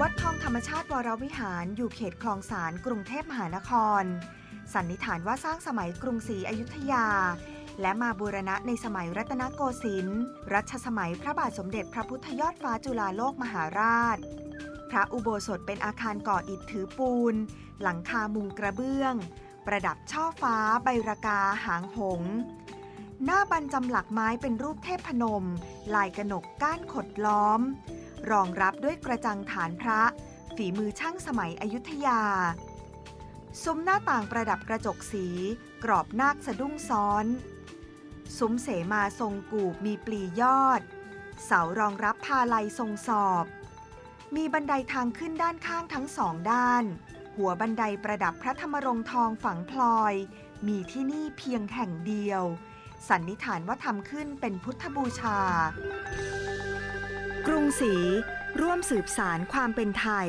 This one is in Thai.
วัดทองธรรมชาติวรวิหารอยู่เขตคลองสารกรุงเทพมหานคร สันนิษฐานว่าสร้างสมัยกรุงศรีอยุธยา และมาบูรณะในสมัยรัตนโกสินทร์ รัชสมัยพระบาทสมเด็จพระพุทธยอดฟ้าจุฬาโลกมหาราช พระอุโบสถเป็นอาคารก่ออิฐถือปูน หลังคามุงกระเบื้อง ประดับช่อฟ้า ใบรากาหางหง หน้าบรรจำหลักไม้เป็นรูปเทพพนม ลายกระหนกก้านขดล้อม รองรับด้วยกระจังฐานพระ ฝีมือช่างสมัยอยุธยา ซุ้มหน้าต่างประดับกระจกสี กรอบนาคสะดุ้งซ้อน ซุ้มเสมาทรงกูบมีปลียอด เสารองรับพาลัยทรงสอบ มีบันไดทางขึ้นด้านข้างทั้งสองด้าน หัวบันไดประดับพระธรรมรงทองฝังพลอย มีที่นี่เพียงแห่งเดียวสันนิษฐานว่าทำขึ้นเป็นพุทธบูชา สีร่วมสืบสารความเป็นไทย